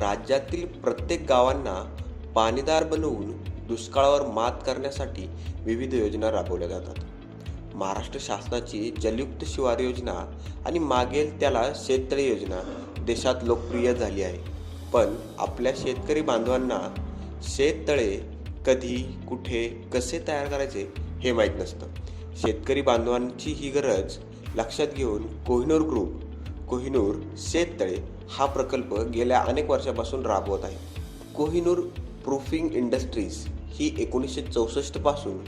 राज्यातील प्रत्येक गावांना पाणीदार बनवून दुष्काळावर मात करण्यासाठी विविध योजना राबवल्या जातात. महाराष्ट्र शासनाची जलयुक्त शिवार योजना आणि मागेल त्याला शेततळे योजना देशात लोकप्रिय झाली आहे. पण आपल्या शेतकरी बांधवांना शेततळे कधी कुठे कसे तयार करायचे हे माहीत नसतं. शेतकरी बांधवांची ही गरज लक्षात घेऊन कोहिनूर ग्रुप कोहिनूर शेततळे हा प्रकल्प गेल्या अनेक वर्षापासून राबवत आहे. कोहिनूर प्रूफिंग इंडस्ट्रीज ही एकोणीसशे चौसष्टपासून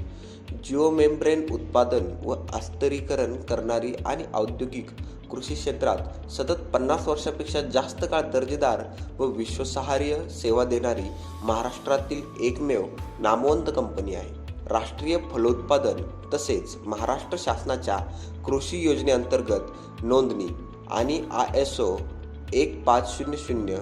जिओमेम्ब्रेन उत्पादन व अस्तरीकरण करणारी आणि औद्योगिक कृषी क्षेत्रात सतत पन्नास वर्षापेक्षा जास्त काळ दर्जेदार व विश्वासार्ह सेवा देणारी महाराष्ट्रातील एकमेव नामवंत कंपनी आहे. राष्ट्रीय फलोत्पादन तसेच महाराष्ट्र शासनाच्या कृषी योजनेअंतर्गत नोंदणी आणि आय एस ओ एक पाच शून्य शून्य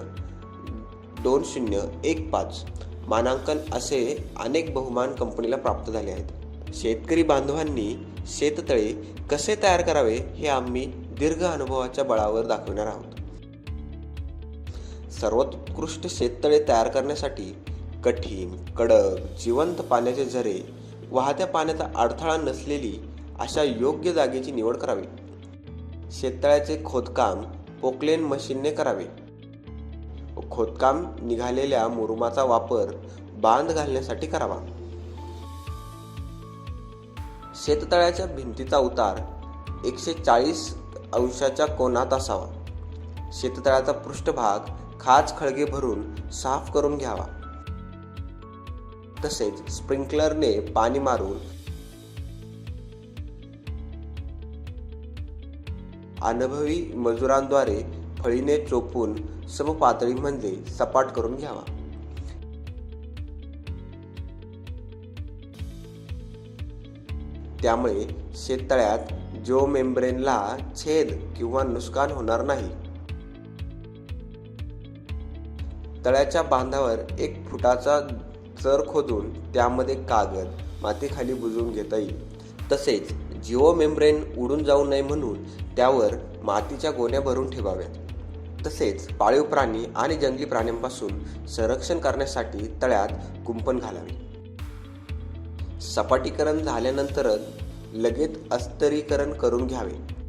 दोन शून्य एक पाच मानांकन असे अनेक बहुमान कंपनीला प्राप्त झाले आहेत. शेतकरी बांधवांनी शेततळे कसे तयार करावे हे आम्ही दीर्घ अनुभवाच्या बळावर दाखवणार आहोत. सर्वोत्कृष्ट शेततळे तयार करण्यासाठी कठीण कडक जिवंत पाण्याचे झरे वाहत्या पाण्याचा अडथळा नसलेली अशा योग्य जागेची निवड करावी. शेततळ्याचे खोदकाम पोकलेन मशीनने करावे. खोदकाम निघालेल्या मुरुमाचा वापर बांध घालण्यासाठी करावा. शेततळ्याच्या भिंतीचा उतार एकशे चाळीस अंशाच्या कोनात असावा. शेततळ्याचा पृष्ठभाग खाच खळगे भरून साफ करून घ्यावा. तसेच स्प्रिंकलरने पाणी मारून अनुभवी मजुरांद्वारे फळीने चोपून समपातळी म्हणजे सपाट करून घ्यावा. त्यामुळे शेततळ्यात जो मेम्ब्रेनला छेद किंवा नुकसान होणार नाही. तळ्याच्या बांधावर एक फुटाचा चर खोदून त्यामध्ये कागद मातीखाली बुजवून घेता येईल. तसेच जिओ मेम्ब्रेन उडून जाऊ नये म्हणून त्यावर मातीच्या गोण्या भरून ठेवाव्यात. तसेच पाळीव प्राणी आणि जंगली प्राण्यांपासून संरक्षण करण्यासाठी तळ्यात कुंपण घालावे. सपाटीकरण झाल्यानंतरच लगेच अस्तरीकरण करून घ्यावे.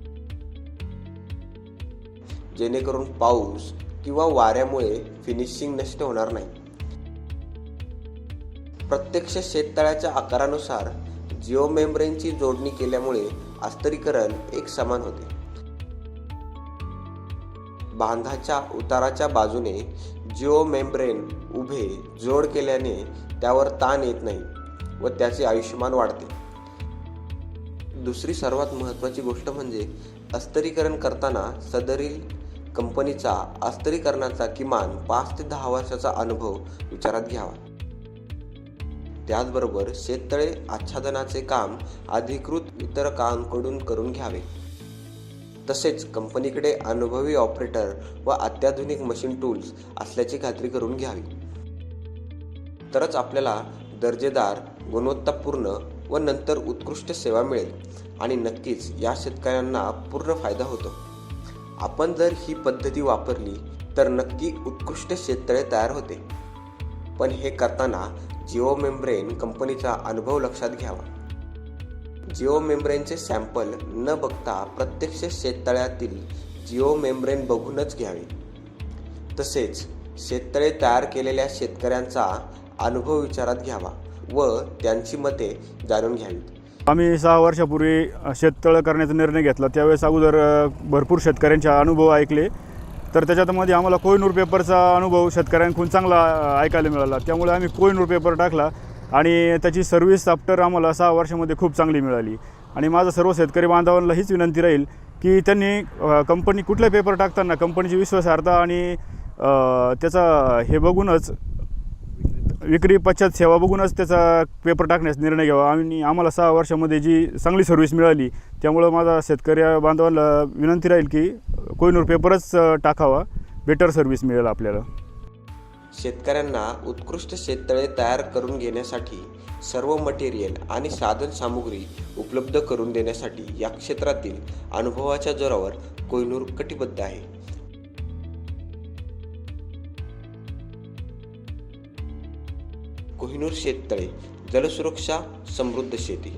जेणेकरून पाऊस किंवा वाऱ्यामुळे फिनिशिंग नष्ट होणार नाही. प्रत्यक्ष शेततळ्याच्या आकारानुसार जिओ मेम्ब्रेनची जोडणी केल्यामुळे अस्तरीकरण एक समान होते. बांधाच्या उताराच्या बाजूने जिओ मेम्ब्रेन उभे जोड केल्याने त्यावर ताण येत नाही व त्याचे आयुष्यमान वाढते. दुसरी सर्वात महत्त्वाची गोष्ट म्हणजे अस्तरीकरण करताना सदरील कंपनीचा अस्तरीकरणाचा किमान पाच ते दहा वर्षाचा अनुभव विचारात घ्यावा. त्याचबरोबर शेततळे आच्छादनाचे काम अधिकृत वितरकांकडून करून घ्यावे. तसेच कंपनीकडे अनुभवी ऑपरेटर व अत्याधुनिक मशीन टूल्स असल्याची खात्री करून घ्यावी. तरच आपल्याला दर्जेदार गुणवत्तापूर्ण व नंतर उत्कृष्ट सेवा मिळेल आणि नक्कीच या शेतकऱ्यांना पूर्ण फायदा होतो. आपण जर ही पद्धती वापरली तर नक्की उत्कृष्ट शेततळे तयार होते. पण हे करताना जिओ मेम्ब्रेन कंपनीचा अनुभव लक्षात घ्यावा. जिओ मेम्ब्रेनचे सॅम्पल न बघता प्रत्यक्ष शेततळ्यातील जिओ मेम्ब्रेन बघूनच घ्यावे. तसेच शेततळे तयार केलेल्या शेतकऱ्यांचा अनुभव विचारात घ्यावा व त्यांची मते जाणून घ्यावीत. आम्ही सहा वर्षापूर्वी शेततळं करण्याचा निर्णय घेतला. त्यावेळेस अगोदर भरपूर शेतकऱ्यांचे अनुभव ऐकले. तर त्याच्यामध्ये आम्हाला कोहिनूर पेपरचा अनुभव शेतकऱ्यांकडून चांगला ऐकायला मिळाला. त्यामुळे आम्ही कोहिनूर पेपर टाकला आणि त्याची सर्व्हिस आफ्टर आम्हाला सहा वर्षामध्ये खूप चांगली मिळाली. आणि माझं सर्व शेतकरी बांधवांना हीच विनंती राहील की त्यांनी कंपनी कुठले पेपर टाकताना कंपनीची विश्वासार्हता आणि त्याचा हे बघूनच विक्री पश्चात सेवा बघूनच त्याचा पेपर टाकण्यास निर्णय घ्यावा. आणि आम्हाला सहा वर्षामध्ये जी चांगली सर्व्हिस मिळाली त्यामुळं माझा शेतकरी बांधवांना विनंती राहील की कोहिनूर पेपरच टाकावा. बेटर सर्व्हिस मिळेल आपल्याला. शेतकऱ्यांना उत्कृष्ट शेततळे तयार करून घेण्यासाठी सर्व मटेरियल आणि साधन सामुग्री उपलब्ध करून देण्यासाठी या क्षेत्रातील अनुभवाच्या जोरावर कोहिनूर कटिबद्ध आहे. कोहिनूर शेततळे जलसुरक्षा समृद्ध शेती.